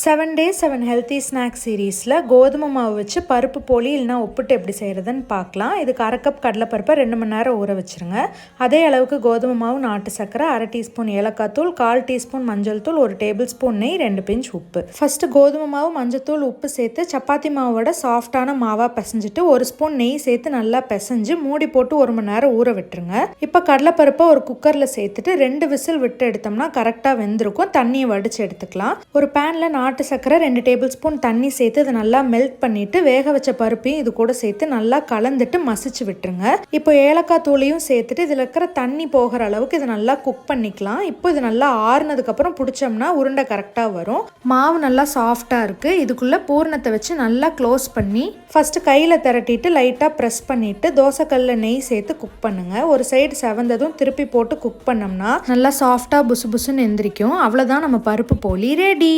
Seven days seven healthy snack சீரீஸில் கோதுமை மாவு வச்சு பருப்பு போலி இல்லைனா உப்புட்டு எப்படி செய்கிறதுன்னு பார்க்கலாம். இதுக்கு அரை கப் கடலைப்பருப்பை ரெண்டு மணி நேரம் ஊற வச்சுருங்க. அதே அளவுக்கு கோதுமை மாவு நாட்டு சர்க்கரை அரை டீஸ்பூன் ஏலக்காய் தூள் கால் டீஸ்பூன் மஞ்சள் தூள் ஒரு டேபிள் ஸ்பூன் நெய் ரெண்டு பிஞ்ச் உப்பு. ஃபஸ்ட்டு கோதுமை மாவு மஞ்சள் தூள் உப்பு சேர்த்து சப்பாத்தி மாவோட சாஃப்டான மாவாக பிசைஞ்சிட்டு ஒரு ஸ்பூன் நெய் சேர்த்து நல்லா பிசைஞ்சு மூடி போட்டு ஒரு மணி நேரம் ஊற விட்டுருங்க. இப்போ கடலைப்பருப்பை ஒரு குக்கரில் சேர்த்துட்டு ரெண்டு விசில் விட்டு எடுத்தோம்னா கரெக்டாக வெந்திருக்கும். தண்ணியை வடித்து எடுத்துக்கலாம். ஒரு பேனில் நாட்டு சர்க்கரை ரெண்டு டேபிள் ஸ்பூன் தண்ணி சேர்த்து இதை நல்லா மெல்ட் பண்ணிட்டு வேக வச்ச பருப்பையும் இது கூட சேர்த்து நல்லா கலந்துட்டு மசிச்சு விட்டுருங்க. இப்போ ஏலக்காய் தூளையும் சேர்த்துட்டு இதில் இருக்கிற தண்ணி போகிற அளவுக்கு இதை நல்லா குக் பண்ணிக்கலாம். இப்போ இது நல்லா ஆறுனதுக்கப்புறம் பிடிச்சோம்னா உருண்டை கரெக்டாக வரும். மாவு நல்லா சாஃப்டாக இருக்குது இதுக்குள்ளே பூரணத்தை வச்சு நல்லா க்ளோஸ் பண்ணி ஃபஸ்ட்டு கையில் திரட்டிட்டு லைட்டாக ப்ரெஸ் பண்ணிவிட்டு தோசைக்கல்ல நெய் சேர்த்து குக் பண்ணுங்கள் ஒரு சைடு செவந்ததும் திருப்பி போட்டு குக் பண்ணோம்னா நல்லா சாஃப்டாக புசு புசுன்னு எந்திரிக்கும். அவ்வளோதான் நம்ம பருப்பு போலி ரெடி